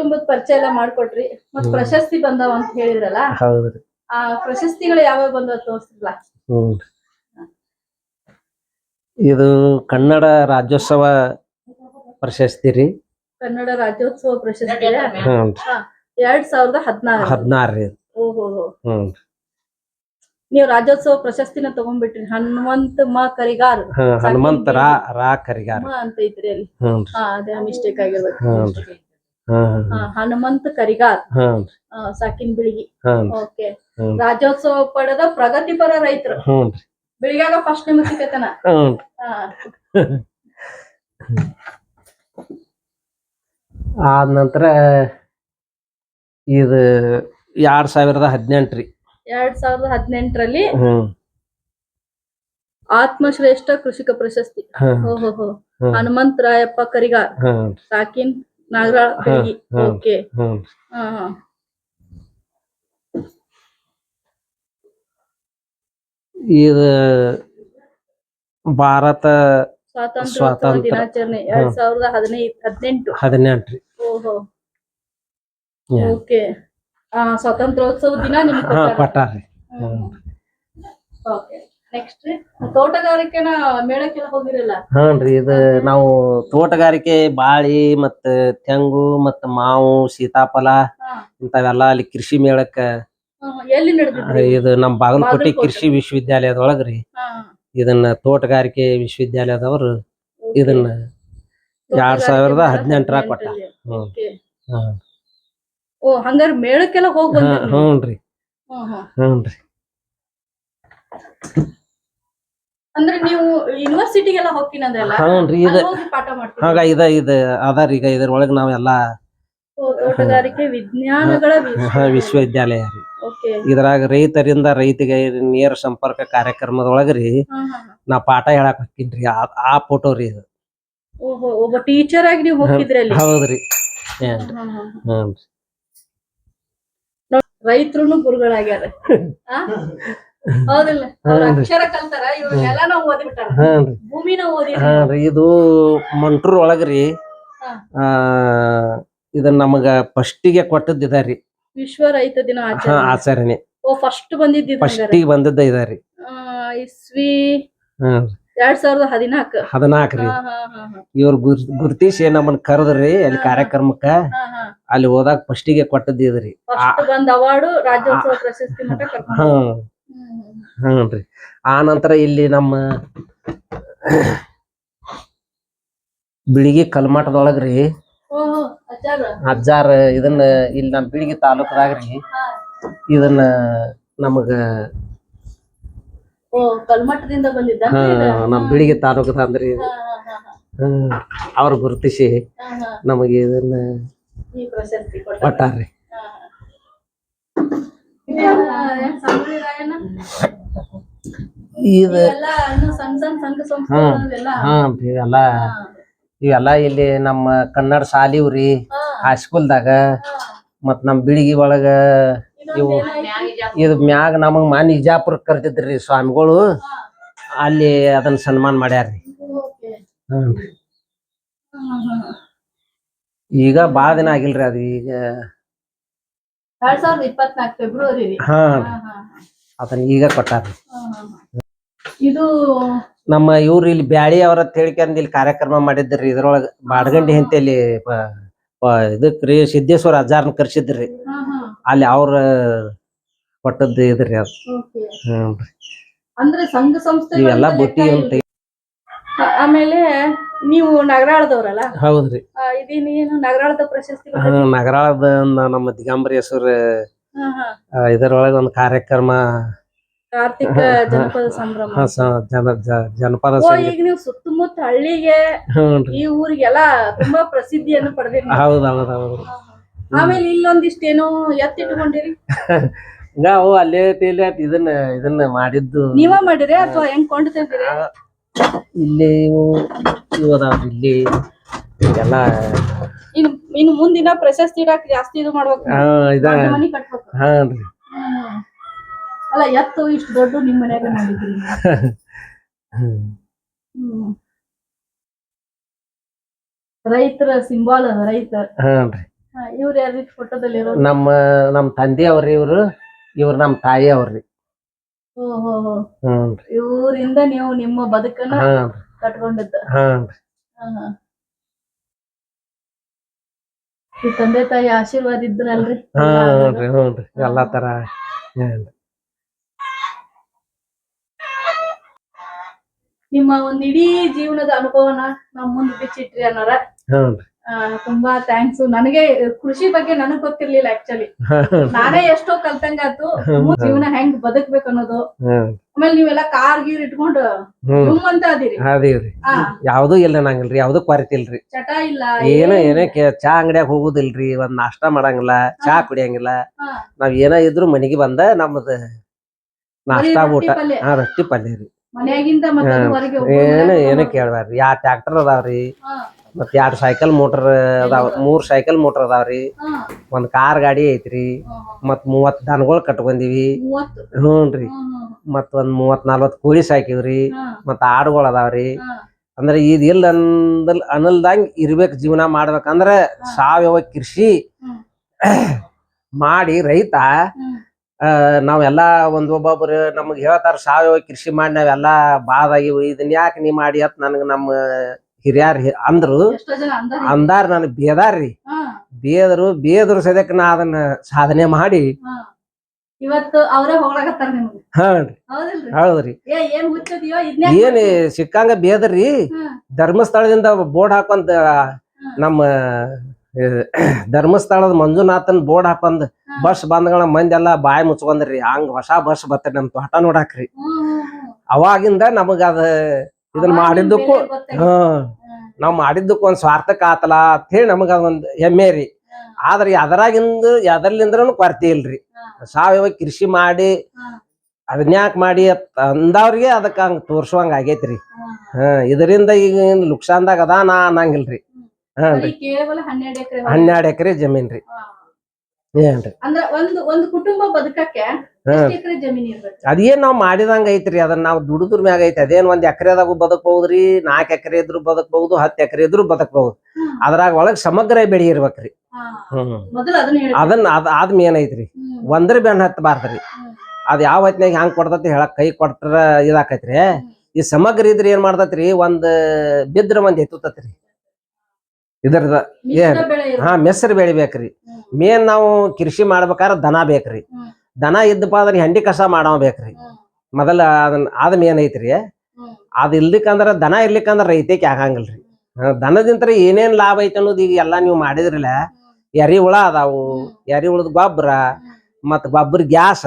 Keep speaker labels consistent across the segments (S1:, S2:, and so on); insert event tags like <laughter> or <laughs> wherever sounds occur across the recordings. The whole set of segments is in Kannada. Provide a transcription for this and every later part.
S1: ಕುಟುಂಬದ ಪರಿಚಯ ಎಲ್ಲ ಮಾಡ್ಕೊಟ್ರಿ. ಮತ್ ಪ್ರಶಸ್ತಿ ಬಂದಾವ ಅಂತ ಹೇಳಿದ್ರಲ್ಲ?
S2: ಹೌದ್ರಿ.
S1: ಆ ಪ್ರಶಸ್ತಿಗಳು ಯಾವ್ಯಾವ ಬಂದವ ತೋರಿಸಿಲ್ಲ
S2: ಹ್ಮ್. ಇದು ಕನ್ನಡ ರಾಜ್ಯೋತ್ಸವ ಪ್ರಶಸ್ತಿ ರೀ.
S1: ಕನ್ನಡ ರಾಜ್ಯೋತ್ಸವ ಪ್ರಶಸ್ತಿ
S2: ಹ್ಮ್.
S1: ಎರಡ್ ಸಾವಿರದ ಹದಿನಾರು.
S2: ಹದಿನಾರು ರೀ.
S1: ಓಹೋ
S2: ಹ್ಮ್.
S1: ನೀವು ರಾಜ್ಯೋತ್ಸವ ಪ್ರಶಸ್ತಿನ ತಗೊಂಡ್ಬಿಟ್ರಿ. ಹನುಮಂತ ಮ ಕರಿಗಾರ್.
S2: ಹನುಮಂತ ರಾ ರಾ ಕರಿಗಾರ.
S1: ಅಂತ ಐತ್ರಿ ಅಲ್ಲಿ. ಹಾ ಅದೇ ಮಿಸ್ಟೇಕ್ ಆಗಿರ್ಬೇಕು. ಹಾ, ಹನುಮಂತ ಕರಿಗಾರ್
S2: ಹಾ.
S1: ಆ, ಸಾಕಿನ್ ಬಿಳಿಗಿ. ಓಕೆ.
S2: ಹ್ಮ್.
S1: ರಾಜ್ಯೋತ್ಸವ ಪಡೆದ ಪ್ರಗತಿಪರ ರೈತರು. ಬಿಳಿಗಾಗ ಫಸ್ಟ್ ನಿಮ್ ಸಿಕ್ಕತನ?
S2: ಆದ ನಂತರ ಇದು ಎರಡ್ ಸಾವಿರದ ಹದಿನೆಂಟು ರೀ.
S1: ಎರಡ್ ಸಾವಿರದ ಹದಿನೆಂಟರಲ್ಲಿ ಆತ್ಮಶ್ರೇಷ್ಠ ಕೃಷಿಕ ಪ್ರಶಸ್ತಿ. ಓಹೋ. ಹನುಮಂತ ರಾಯಪ್ಪ ಕರಿಗಾರ್ ಸಾಕಿನ್ ನಾಗರಾಳ್ ಬೆಳಗಿ
S2: ಹ್ಮ್.
S1: ಓಕೆ
S2: ಹ್ಮ್
S1: ಹಾ ಹಾ
S2: ಇದು ಭಾರತ
S1: ಸ್ವಾತಂತ್ರ್ಯೋತ್ಸವ
S2: ಸ್ವಾತಂತ್ರ್ಯ.
S1: ದಿನಾಚರಣೆ ಎರಡ್
S2: ಹ್ಮ್.
S1: ಸಾವಿರದ ಹದಿನೈದು ಹದಿನೆಂಟು
S2: ಹದಿನೆಂಟು ರೀ
S1: ಓಹೋ
S2: Yeah.
S1: ಓಕೆ ಆ ಸ್ವಾತಂತ್ರ್ಯೋತ್ಸವ ದಿನ ನಿಮ್ಗೆ
S2: ಹಾ
S1: ಕೊಟ್ಟಾರ.
S2: ಕೊಟ್ಟಾರ್ರಿ
S1: ಹ್ಮ್. ಓಕೆ ನೆಕ್ಸ್ಟ್ ತೋಟಗಾರಿಕೆನ ಮೇಳಕ್ಕೆಲ್ಲ ಹೋಗಿರಲ್ಲ
S2: ಹ್ಞೂನ್ರಿ ಇದು ನಾವು ತೋಟಗಾರಿಕೆ ಬಾಳಿ ಮತ್ತ ತೆಂಗು ಮತ್ತ ಮಾವು ಸೀತಾಫಲ
S1: ಇಂತವೆಲ್ಲ
S2: ಇಂಥವೆಲ್ಲ ಅಲ್ಲಿ ಕೃಷಿ ಮೇಳಕ್ಕ.
S1: ಎಲ್ಲಿ
S2: ಇದು ನಮ್ಮ ಬಾಗಲಕೋಟೆ. ಕೃಷಿ ವಿಶ್ವವಿದ್ಯಾಲಯದೊಳಗ್ರಿ. ಇದನ್ನ ತೋಟಗಾರಿಕೆ ವಿಶ್ವವಿದ್ಯಾಲಯದವರು ಇದನ್ನ ಎರಡ್ ಸಾವಿರದ
S1: ಹದಿನೆಂಟರ
S2: ಹದಿನೆಂಟರಾಗ ಕೊಟ್ಟ. ಹ್ಮ್.
S1: ಓ ಹಂಗಾರೆ ಮೇಳಕ್ಕೆಲ್ಲ ಹೋಗ್?
S2: ಹ್ಞೂನ್ರಿ. ಹ್ಞೂನ್ರಿ
S1: ಅಂದ್ರೆ ನೀವು ಯೂನಿವರ್ಸಿಟಿಗೆಲ್ಲ ಹೋಗ್ತೀನಂದ್ರಲ್ಲ
S2: ಹ್ಞೂನ್ರಿ ಇದು
S1: ಪಾಠ ಮಾಡ್ತೀವಿ
S2: ಹಾಗ ಇದ ಇದು ಅದಾರ ಈಗ ಇದ್ರೊಳಗ ನಾವೆಲ್ಲ
S1: ಓ, ತೋಟಗಾರಿಕೆ ವಿಜ್ಞಾನಗಳ
S2: ಹಾ, ವಿಶ್ವವಿದ್ಯಾಲಯ ರೀ.
S1: ಓಕೆ
S2: ಇದ್ರಾಗ ರೈತರಿಂದ ರೈತಿಗೆ ನೇರ ಸಂಪರ್ಕ ಕಾರ್ಯಕ್ರಮದೊಳಗ್ರಿ ನಾ ಪಾಠ ಹೇಳಕ್ ರೀ ಆ- ಆ ಫೋಟೋ ರೀ ಇದು.
S1: ಓಹೋ ಒಬ್ಬ ಟೀಚರ್ ಆಗಿ ನೀವು ಅಲ್ಲಿ?
S2: ಹೌದ್ರಿ ಏನ್ ಹ್ಮ್
S1: ರೈತರು ಗುರುಗಳಾಗ್ಯಾರ. ಆ?
S2: ಇದು ಮಂಟ್ರೂರ್ ಒಳಗ್ರಿ ಇದನ್ನ ನಮಗ ಫಸ್ಟಿಗೆ ಕೊಟ್ಟದ್ ಇದಾರಿ
S1: ವಿಶ್ವ ರೈತ ದಿನ ಆಚರಣೆ. ಫಸ್ಟ್ ಬಂದಿದ್ದ
S2: ಫಸ್ಟಿಗೆ ಬಂದದ್ದ ಇದಾರಿ
S1: ಇಸ್ವಿ ಎರಡ್ ಸಾವಿರದ ಹದಿನಾಲ್ಕ.
S2: ಹದಿನಾಲ್ಕ್ರಿ ಇವ್ರ ಗುರ್ ಗುರ್ತಿಸಿ ನಮ್ಮನ್ ಕರೆದ್ರಿ ಅಲ್ಲಿ ಕಾರ್ಯಕ್ರಮಕ್ಕ. ಅಲ್ಲಿ ಹೋದಾಗ ಫಸ್ಟಿಗೆ ಕೊಟ್ಟದ್ದು ಇದ್ರಿ
S1: ಫಸ್ಟ್ ಬಂದ ಅವಾರ್ಡ್ ರಾಜ್ಯೋತ್ಸವ ಪ್ರಶಸ್ತಿ ಮಟ್ಟ
S2: ಹ್ಮ್ ಆ ನಂತರ ಇಲ್ಲಿ ನಮ್ಮ ಬಿಳಿಗಿ ಕಲ್ಮಠದೊಳಗ್ರಿ
S1: ರೀ ಅಜ್ಜಾರ.
S2: ಇದನ್ನ ಇಲ್ಲಿ ನಮ್ಮ ಬಿಳಿಗಿ ತಾಲೂಕದಾಗ್ರಿ
S1: ರೀ.
S2: ಇದನ್ನ ನಮಗ ನಮ್ಮ ಬಿಳಿಗಿ ತಾಲೂಕದ ಅಂದ್ರಿ ಅವ್ರ ಗುರುತಿಸಿ ನಮಗೆ ಇದನ್ನ ಕೊಟ್ಟಾರ್ರಿ ಇದು
S1: ಇವೆಲ್ಲ ಇನ್ನು ಸಣ್ಣ ಸಣ್ಣ ಸಂಘ ಸಂಸ್ಥೆಗಳೆಲ್ಲ
S2: ಹಾ ಇವೆಲ್ಲ ಇವೆಲ್ಲ ಇಲ್ಲಿ ನಮ್ಮ ಕನ್ನಡ ಸಾಲಿವ್ರಿ ಹೈಸ್ಕೂಲ್ದಾಗ ಮತ್ ನಮ್ ಬಿಳಿಗಿ ಒಳಗ ಇವು ಇದು ಮ್ಯಾಗ ನಮಗ್ ಮಾನ್ ಇಜಾಪುರ ಕರ್ತಿದ್ರಿ ಸ್ವಾಮಿಗಳು, ಅಲ್ಲಿ ಅದನ್ನ ಸನ್ಮಾನ ಮಾಡ್ಯಾರ್ರಿ. ಹ್ಮ್. ಈಗ ಬಾಳ ದಿನ ಆಗಿಲ್ರಿ ಅದು ಈಗ.
S1: ಎರಡ್ ಸಾವಿರದ ಇಪ್ಪತ್ನಾಲ್ಕು ಫೆಬ್ರವರಿ ರೀ
S2: ಹಾ ಅದನ್ನ ಈಗ
S1: ಹಾ. ಇದು
S2: ನಮ್ಮ ಇವ್ರು ಇಲ್ಲಿ ಬ್ಯಾಳಿ ಅವ್ರ ತಿಳ್ಕೊಂಡ್ ಇಲ್ಲಿ ಕಾರ್ಯಕ್ರಮ ಮಾಡಿದ್ರಿ. ಇದ್ರೊಳಗ ಬಾಡಗಂಡಿ ಅಂತೇಳಿ ಇದಕ್ ರೀ ಸಿದ್ದೇಶ್ವರ ಅಜ್ಜಾರ್ನ ಕರ್ಸಿದ್ರಿ.
S1: ಹಾ, ಹಾ,
S2: ಅಲ್ಲಿ ಅವ್ರ ಕೊಟ್ಟದ್ದು ಇದ್ರಿ ಅದು. ಹ್ಮ್
S1: ಅಂದ್ರೆ ಸಂಘ ಸಂಸ್ಥೆ
S2: ಇವೆಲ್ಲ ಬುಟ್ಟಿ ಅಂತ
S1: ಆಮೇಲೆ ನೀವು ನಗರಾಳದವ್ರಲ್ಲ?
S2: ಹೌದ್ರಿ.
S1: ಆ, ಇದೇನೇನು ನಗರಾಳದ ಪ್ರಶಸ್ತಿ?
S2: ನಗರಾಳದ ನಮ್ಮ ದಿಗಂಬರಿ ಹೆಸರು
S1: ಹಾ, ಹಾ.
S2: ಇದರೊಳಗ ಒಂದು ಕಾರ್ಯಕ್ರಮ.
S1: ಕಾರ್ತಿಕ ಜನಪದ ಸಂಭ್ರಮ.
S2: ಹಾ, ಸ- ಜನ ಜ- ಜನಪದ
S1: ಓ
S2: ಸಂಗೀತ
S1: ಈಗ ನೀವು ಸುತ್ತಮುತ್ತ ಹಳ್ಳಿಗೆ
S2: ಹ್ಞೂನ್ರಿ.
S1: ಈ ಊರಿಗೆಲ್ಲ ತುಂಬಾ ಪ್ರಸಿದ್ಧಿಯನ್ನು ಪಡೆದಿರಿ
S2: ಹೌದು ಹೌದು ಹೌದ್.
S1: ಆಮೇಲೆ ಇಲ್ಲೊಂದಿಷ್ಟೇನೋ ಎತ್ತಿಟ್ಕೊಂಡಿರಿ?
S2: ನಾವು ಅಲ್ಲೇ ಇಲ್ಲಿ ಇದನ್ನ ಇದನ್ನ ಮಾಡಿದ್ದು.
S1: ನೀವ ಮಾಡಿರಿ ಅಥವಾ ಹೆಂಗ್ ಕೊಂಡು ತಂದಿರಿ?
S2: ಇಲ್ಲಿ ಇವು ಇವು ಅದಾವ್ರಿ ಇಲ್ಲಿ ಎಲ್ಲ.
S1: ಇನ್ನು ಮುಂದಿನ ಪ್ರಶಸ್ತಿ ಇಡಾಕ ಜಾಸ್ತಿ ಇದು ಮಾಡ್ಬೇಕು.
S2: ಹಾ ಇದ
S1: ದೊಡ್ಡ ಮನಿ ಕಟ್ಬೇಕು. ಹ್ಮ್. ಅಲ್ಲ ಎತ್ತು ಇಷ್ಟು ದೊಡ್ಡ ನಿಮ್ ಮನ್ಯಾಗ ಮಾಡಿದ್ರಿ
S2: ಹ್ಮ್.
S1: ರೈತರ ಸಿಂಬಾಲ್ ರೈತ.
S2: ಹಾನ್ರಿ
S1: ಇವ್ರ ಯಾರು ಫೋಟೋದಲ್ಲಿ ಇರೋ
S2: ನಮ್ಮ ನಮ್ಮ ತಂದೆ ಅವ್ರಿ ಇವ್ರು ಇವ್ರು ನಮ್ಮ ತಾಯಿ ಅವ್ರಿ
S1: ಓ ಹೋ ಹೋ
S2: ಹ್ಮ್
S1: ಇವರಿಂದ ನೀವು ನಿಮ್ಮ ಬದುಕನ್ನ
S2: ಹಾ
S1: ಕಟ್ಕೊಂಡಿದ್ದ.
S2: ಹಾ.
S1: ಈ ತಂದೆ ತಾಯಿ ಆಶೀರ್ವಾದ ಇದ್ರಲ್ರಿ? ಎಲ್ಲ.
S2: ಹ್ಞೂನ್ರಿ ಹ್ಞೂನ್ರಿ. ತರ.
S1: ನಿಮ್ಮ ಒಂದ್ ಇಡೀ ಜೀವನದ ಅನುಭವನ ನಮ್ ಮುಂದೆ ಬಿಚ್ಚಿಟ್ರಿ ಅನ್ನೋರ?
S2: ಹ್ಞೂನ್ರಿ.
S1: ತುಂಬಾ ಥ್ಯಾಂಕ್ಸ್ ನನಗೆ ಕೃಷಿ ಬಗ್ಗೆ ನನಗ್ ಗೊತ್ತಿರ್ಲಿಲ್ಲ ಆಕ್ಚುಲಿ <laughs> ನಾನೇ ಎಷ್ಟೋ ಕಲ್ತಂಗಾತು. ಜೀವನ ಹೆಂಗ್ ಬದುಕ್ಬೇಕು ಅನ್ನೋದು. ಆಮೇಲೆ ನೀವೆಲ್ಲ ಕಾರ್ ಗೀರ್ ಇಟ್ಕೊಂಡು
S2: ಹ್ಮ್.
S1: ಅಂತ ಅದೀರಿ
S2: ಅದೀವ್ರಿ. ಯಾವ್ದು ಇಲ್ಲ ನಂಗಿಲ್ರಿ ಯಾವ್ದು ಕೊರತೆ ಇಲ್ರಿ.
S1: ಚಟ ಇಲ್ಲ
S2: ಏನ
S1: ಏನ್-
S2: ಚಾ ಅಂಗಡಿಯಾಗ ಹೋಗುದಿಲ್ರಿ ಒಂದ್ ನಾಷ್ಟಾ ಮಾಡಂಗಿಲ್ಲ ಚಾ ಕುಡಿಯಂಗಿಲ್ಲ. ನಾವ್ ಏನ ಇದ್ರು ಮನಿಗೆ ಬಂದ ನಮ್ದ ನಾಷ್ಟಾ ಊಟ. ಹಾ ರೊಟ್ಟಿ ಪಲ್ಯ ರೀ. ಏನ ಏನ ಕೇಳ್ಬಾರ್ರಿ. ಯಾ ಟ್ರ್ಯಾಕ್ಟರ್ ಅದಾವ್ರಿ.
S1: ಹಾ,
S2: ಎರಡು ಸೈಕಲ್ ಮೋಟರ್ ಅದಾವ ಮೂರು ಸೈಕಲ್ ಮೋಟರ್ ಅದಾವ
S1: ರೀ.
S2: ಒಂದು ಕಾರ್ ಗಾಡಿ ಐತ್ರಿ.
S1: ಮತ್ತೆ ಹಾ.
S2: ಮತ್ ಮೂವತ್ ದನಗೊಳ್ ಕಟ್ಕೊಂಡಿವಿ
S1: ಮೂವತ್ತು? ಹ್ಮ್, <coughs>
S2: ಮತ್ ಒಂದ್ ಮೂವತ್ ನಲ್ವತ್ ಕೋಳಿ ಸಾಕಿವ್ರಿ
S1: ಮತ್ತ
S2: ಮತ್ ಆಡುಗಳು ಅದಾವ್ರಿ ಅಂದ್ರೆ ಇದ್ ಇಲ್ಲ ಅಂದಲ್ ಅನ್ನಲ್ದಂಗ್ ಇರ್ಬೇಕು ಜೀವನ ಮಾಡ್ಬೇಕಂದ್ರ ಸಾವಯವ ಕೃಷಿ ಮಾಡಿ ರೈತ ನಾವೆಲ್ಲ ಒಂದು ಒಬ್ಬೊಬ್ರು ನಮಗ್ ಹೇಳ್ತಾರ ಸಾವಯವ ಕೃಷಿ ಮಾಡಿ ನಾವೆಲ್ಲ ಬಾದಾಗಿವಿ ಇದನ್ ಯಾಕೆ ನೀ ಮಾಡಿ ಅತ್ ನನಗೆ ನಮ್ಮ ಹಿರಿಯರ್ ಅಂದ್ರು
S1: ಅಂದಾರ.
S2: ನನ್ ಬೇದಾರ್ರಿ. ಬೇದರು ಬೇದರು ಸದ್ಯಕ್ ನಾ ಅದನ್ನ ಸಾಧನೆ ಮಾಡಿ.
S1: ಹಾ. ಇವತ್ತು ಅವರೇ ಹೊಗಳಕತ್ತಾರ ನಿಮ್ಗೆ.
S2: ಹ್ಞೂನ್ರಿ
S1: ಹೌದಿಲ್ರಿ.
S2: ಹೌದ್ರಿ.
S1: ಏನ್
S2: ಸಿಕ್ಕಂಗ
S1: ಬೇದ್ರಿ.
S2: ಧರ್ಮಸ್ಥಳದಿಂದ ಬೋರ್ಡ್ ಹಾಕೊಂದ ನಮ್ಮ ಧರ್ಮಸ್ಥಳದ ಮಂಜುನಾಥನ್ ಬೋರ್ಡ್
S1: ಹಾಕೊಂದ್
S2: ಬಸ್ ಬಂದ್ಗಳ ಮಂದಿ ಎಲ್ಲಾ ಬಾಯಿ ಮುಚ್ಕೊಂದ್ರಿ. ಹಂಗ ಹೊಸ ಬಸ್ ಬರ್ತೇನೆ ನಮ್ ತೋಟ ನೋಡಾಕ್ರಿ. ಅವಾಗಿಂದ ನಮಗ ಅದ ಇದನ್ನ ಮಾಡಿದ್ದಕ್ಕೂ
S1: ಹಾ.
S2: ನಾವ್ ಮಾಡಿದ್ದಕ್ಕೂ ಒಂದ್ ಸ್ವಾರ್ಥಕ ಆತಲ ಅಂತ ಹೇಳಿ ನಮಗ ಒಂದ್ ಹೆಮ್ಮೆ ರೀ. ಆದ್ರೆ ಅದರಾಗಿಂದ ಎದರ್ಲಿಂದ್ರನು ಕೊರತೆ ಇಲ್ರಿ. ಸಾವಯವ ಕೃಷಿ ಮಾಡಿ ಅದನ್ಯಾಕ್ ಮಾಡಿ ಅಂದವ್ರಿಗೆ ಅದಕ್ಕ ಹಂಗ ತೋರ್ಸುವಂಗ ಆಗೇತ್ರಿ. ಹಾ. ಇದರಿಂದ ಈಗ ನುಕ್ಸಾನ್ದಾಗ ಅದ ನಾ ಅನ್ನಂಗಿಲ್ರಿ
S1: ಹನ್ನೆರಡು ಎಕರೆ
S2: ಜಮೀನ್ ರೀ
S1: ಅಂದ್ರ ಒಂದು ಒಂದು ಕುಟುಂಬ ಬದುಕಕ್ಕೆ
S2: ಹ್ಮ್.
S1: ಎಷ್ಟು ಎಕರೆ ಜಮೀನ್ ಇರ್ಬೇಕು?
S2: ಅದೇನ್ ನಾವ್ ಮಾಡಿದಂಗ ಐತ್ರಿ ಅದನ್ನ ನಾವ್ ದುಡಿದ್ರ ಮ್ಯಾಗ ಐತಿ. ಅದೇನ್ ಒಂದ್ ಎಕರೆದಾಗ ಬದುಕಬಹುದ್ರಿ ನಾಲ್ಕ್ ಎಕರೆ ಇದ್ರು ಬದುಕಬಹುದು ಹತ್ತ್ ಎಕರೆ ಇದ್ರು ಬದುಕಬಹುದು. ಅದ್ರಾಗ ಒಳಗ್ ಸಮಗ್ರ ಬೆಳಿ ಇರ್ಬೇಕ್ರಿ.
S1: ಅದನ್ನ
S2: ಅದ್ ಅದ್ ಮೇನ್ ಐತ್ರಿ. ಒಂದ್ರ ಬೆನ್ ಹತ್ತಬಾರ್ದ್ರಿ ಅದ್ ಯಾವ ಹೊತ್ನ್ಯಾಗ ಹ್ಯಾಂಗ್ ಕೊಡ್ತತಿ ಹೇಳಕ್ ಕೈ ಕೊಟ್ರ ಇದಾಕೈತ್ರಿ. ಈ ಸಮಗ್ರ ಇದ್ರ ಏನ್ ಮಾಡ್ತತ್ರಿ ಒಂದ್ ಬಿದ್ರ ಒಂದ್ ಎತ್ತತತ್ರಿ ಇದ್ರದ ಏನ್. ಹಾ ಮೆಸ್ರ್ ಬೆಳಿ
S1: ಬೇಕ್ರಿ.
S2: ಮೇನ್ ನಾವು ಕೃಷಿ ಮಾಡ್ಬೇಕಾದ್ರೆ ದನ ಬೇಕ್ರಿ. ದನ ಇದ್ದಪ್ಪ ಅಂದ್ರೆ ಹೆಂಡಿ ಕಸ ಮಾಡವ ಬೇಕ್ರಿ. ಮೊದಲ ಅದನ್ನ ಆದ ಮೇನ್ ಐತ್ರಿ. ಅದ್ ಇರ್ಲಿಕ್ಕಂದ್ರ ದನ ಇರ್ಲಿಕ್ಕಂದ್ರ ರೈತಕ್ಕೆ ಆಗಂಗಿಲ್ರಿ ದನದಿಂತ ದನದಿಂತ್ರ ಏನೇನ್ ಲಾಭ ಐತೆ ಅನ್ನೋದು ಈಗ ಎಲ್ಲಾ ನೀವು ಮಾಡಿದ್ರಲ್ಲ. ಎರಿ ಹುಳ ಅದಾವು ಎರಿ ಹುಳದ ಗೊಬ್ಬರ ಮತ್ ಗೊಬ್ಬರ ಗ್ಯಾಸ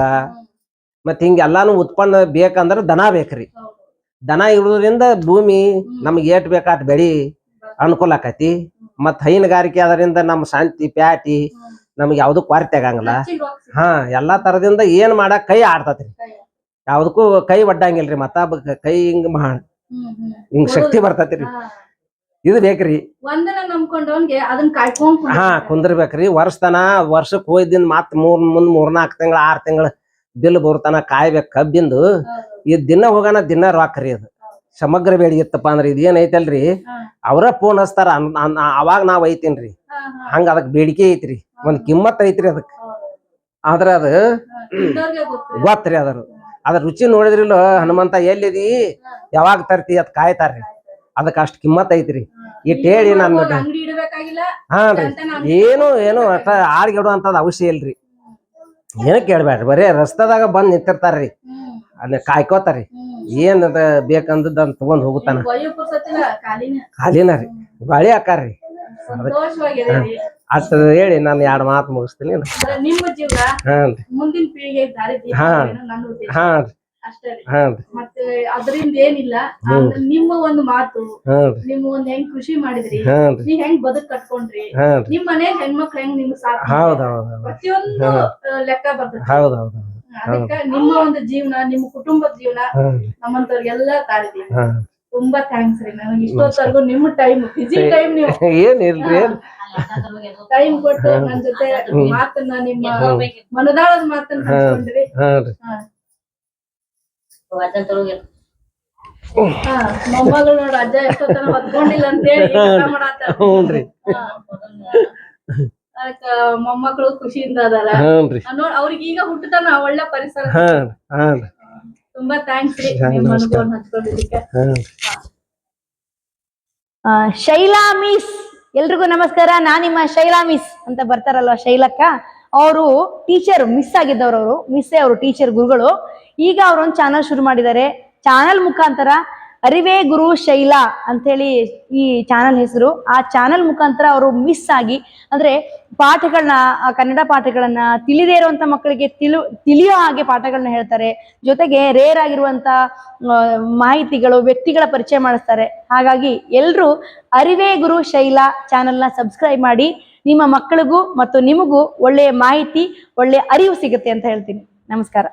S2: ಮತ್ ಹಿಂಗೆಲ್ಲಾನು ಉತ್ಪನ್ನ ಬೇಕಂದ್ರ ದನ ಬೇಕ್ರಿ. ದನ ಇರೋದ್ರಿಂದ ಭೂಮಿ ನಮ್ಗೆ ಏಟ್ ಬೇಕಾಟ್ ಬೆಳಿ ಅನುಕೂಲ ಆಕತಿ. ಮತ್ ಹೈನುಗಾರಿಕೆ ಅದರಿಂದ ನಮ್ಮ ಶಾಂತಿ ಪ್ಯಾಟಿ. ನಮ್ಗೆ ಯಾವ್ದು ಕೊರತೆ ಆಗಂಗಿಲ್ಲ ಹಾ ಎಲ್ಲಾ ತರದಿಂದ ಏನ್ ಮಾಡಕ್ ಕೈ ಆಡ್ತತ್ರಿ. ಯಾವ್ದಕ್ಕೂ ಕೈ ಒಡ್ಡಂಗಿಲ್ರಿ ಮತ್ತ ಕೈ ಹಿಂಗ ಮಾ. ಹಿಂಗ್ ಶಕ್ತಿ ಬರ್ತತ್ರಿ. ಇದು ಬೇಕ್ರಿ. ಹಾ ಕುಂದ್ರಬೇಕ್ರಿ ವರ್ಷತನ ವರ್ಷಕ್ ಹೋಯ್ದಿಂದ ಮತ್ ಮೂರ್ ಮುಂದ್ ಮೂರ್ನಾಲ್ಕ್ ತಿಂಗಳ ಆರ್ ತಿಂಗಳ ಬಿಲ್ ಬರ್ತನ ಕಾಯ್ಬೇಕು ಕಬ್ಬಿಂದು ಈ ದಿನ ಹೋಗೋಣ ದಿನ ರೊಕ್ಕ ರೀ ಅದು ಸಮಗ್ರ ಬೇಡಿ ಇತ್ತಪ್ಪ ಅಂದ್ರೆ ಇದೇನ್ ಐತಲ್ರಿ? ಅವರ ಫೋನ್ ಹಚ್ತಾರ. ಅವಾಗ ನಾವ್ ಐತೇನ್ರಿ. ಹಂಗ ಅದಕ್ ಬೇಡಿಕೆ ಐತ್ರಿ. ಒಂದ್ ಕಿಮ್ಮತ್ ಐತ್ರಿ ಅದಕ್. ಆದ್ರೆ ಅದು. ಗೊತ್ತ್ರಿ ಅದ್ರ. ಅದ್ರ ರುಚಿ ನೋಡಿದ್ರಿಲ್ಲ ಹನುಮಂತ ಎಲ್ಲಿದಿ? ಯಾವಾಗ ತರ್ತಿ ಅದ್ ಕಾಯ್ತಾರ್ರಿ. ಅದಕ್ಕೆ ಅಷ್ಟ್ ಕಿಮ್ಮತ್ ಐತ್ರಿ. ಇಟ್ ಹೇಳಿ ನಾನು ಹಾನ್ರಿ ಏನು ಏನು ಅಷ್ಟ ಆಡ್ಗಿಡುವಂತದ್ ಅವಶ್ಯ ಇಲ್ರಿ. ಏನಕ್ಕೆ ಕೇಳ್ಬೇಡ್ರಿ ಬರೇ ರಸ್ತಾದಾಗ ಬಂದ್ ನಿಂತಿರ್ತಾರ್ರಿ. ಅಲ್ಲಿ ಕಾಯ್ಕೋತಾರಿ
S1: ಹ್ಮ್.
S2: ಏನ್ ಅದ ಬೇಕಂದದ್ ಅಂತ ತಗೊಂಡ್ ಹೋಗುತ್ತಾನ
S1: ಖಾಲಿನ
S2: ರೀ. ಬಾಳಿ ಹಾಕಾರ್ರಿ. ಅಷ್ಟ ಹೇಳಿ ನಾನು ಎರಡ್ ಮಾತು ಮುಗಿಸ್ತೀನಿ
S1: ಅದರಿಂದ ಏನಿಲ್ಲ ನಿಮ್ಮ ಒಂದು ಮಾತು ನಿಮ್ಮ ಒಂದ್ ಹೆಂಗ್ ಕೃಷಿ ಮಾಡಿದ್ರಿ
S2: ಹಾನ್ರಿ
S1: ನೀವ್ ಹೆಂಗ್ ಬದುಕ್ ಕಟ್ಕೊಂಡ್ರಿ
S2: ಹಾನ್ರಿ
S1: ನಿಮ್ ಮನೆ ಹೆಣ್ಮಕ್ಳು ಹೆಂಗ್ ನಿಮ್ಗ್ ಸಾಥ್
S2: ಹೌದ್
S1: ಮಾಡಿದ್ರು.
S2: ಹೌದ್ ಹೌದ್
S1: ಪ್ರತಿಯೊಂದು ಲೆಕ್ಕ ಬರ್ತದೆ.
S2: ಹೌದ್ ಹೌದ್
S1: ಅದಕ್ಕ ನಿಮ್ಮ ಒಂದು ಜೀವನ ನಿಮ್ಮ ಕುಟುಂಬದ ಜೀವನ ನಮ್ಮಂತವ್ರಿಗೆಲ್ಲ ತಾಳಿದೀವಿ ತುಂಬಾ ಥ್ಯಾಂಕ್ಸ್ ರೀ ನನಗೆ. ಇಷ್ಟೊತ್ತವರೆಗೂ ನಿಮ್ಮ ಟೈಮ್ ಬಿಜಿ ಟೈಮ್ ನೀವು.
S2: ಏನಿಲ್ರಿ ಇಲ್ರಿ
S1: ಟೈಮ್ ಕೊಟ್ಟು ನನ್ ಜೊತೆ ಮಾತನ್ನ ನಿಮ್ಮ ಮನದಾಳದ ಮಾತನ್ನ ಹಂಚ್ಕೊಂಡ್ರಿ. ಮೊಮ್ಮಗಳು ನೋಡ ಅಜ್ಜ ಎಷ್ಟೊತ್ತನ ಹೊತ್ಕೊಂಡಿಲ್ಲ ಅಂತ ಹೇಳಿ. ಅದಕ್ಕ ಮೊಮ್ಮಕ್ಕಳು ಖುಷಿಯಿಂದ ಅದಾರ ನೋಡ್ ಅವ್ರಿಗೆ ಈಗ ಹುಟ್ಟತನ ಒಳ್ಳೆ ಪರಿಸರ. ತುಂಬಾ ಥ್ಯಾಂಕ್ಸ್ ರೀ ನಿಮ್ಮ
S2: ನಮಸ್ಕಾರ.
S1: ಅನುಭವನ ಹಂಚ್ಕೊಂಡಿದ್ದಕ್ಕೆ.
S2: ಹಾ
S3: ಆ, ಶೈಲಾ ಮಿಸ್. ಎಲ್ರಿಗೂ ನಮಸ್ಕಾರ. ನಾ ನಿಮ್ಮ ಶೈಲಾ ಮಿಸ್ ಅಂತ ಬರ್ತಾರಲ್ವ ಶೈಲಕ್ಕ? ಅವರು ಟೀಚರ್ ಮಿಸ್ ಆಗಿದ್ದವ್ರು ಅವರು ಮಿಸ್ಸೇ ಅವರು ಟೀಚರ್ ಗುರುಗಳು. ಈಗ ಅವ್ರೊಂದು ಚಾನಲ್ ಶುರು ಮಾಡಿದ್ದಾರೆ. ಚಾನಲ್ ಮುಖಾಂತರ ಅರಿವೇ ಗುರು ಶೈಲಾ ಅಂತೇಳಿ ಈ ಚಾನಲ್ ಹೆಸರು. ಆ ಚಾನಲ್ ಮುಖಾಂತರ ಅವರು ಮಿಸ್ ಆಗಿ, ಅಂದ್ರೆ ಪಾಠಗಳನ್ನ ಕನ್ನಡ ಪಾಠಗಳನ್ನ ತಿಳಿದೇ ಇರುವಂತ ಮಕ್ಕಳಿಗೆ ತಿಳು, ತಿಳಿಯೋ ಹಾಗೆ ಪಾಠಗಳನ್ನ ಹೇಳ್ತಾರೆ. ಜೊತೆಗೆ ರೇರ್ ಆಗಿರುವಂತ ಮಾಹಿತಿಗಳು, ವ್ಯಕ್ತಿಗಳ ಪರಿಚಯ ಮಾಡಿಸ್ತಾರೆ. ಹಾಗಾಗಿ ಎಲ್ಲರೂ ಅರಿವೇ ಗುರು ಶೈಲಾ ಚಾನಲ್ನ ಸಬ್ಸ್ಕ್ರೈಬ್ ಮಾಡಿ. ನಿಮ್ಮ ಮಕ್ಕಳಿಗೂ ಮತ್ತು ನಿಮಗೂ ಒಳ್ಳೆಯ ಮಾಹಿತಿ, ಒಳ್ಳೆಯ ಅರಿವು ಸಿಗುತ್ತೆ ಅಂತ ಹೇಳ್ತೀನಿ. ನಮಸ್ಕಾರ.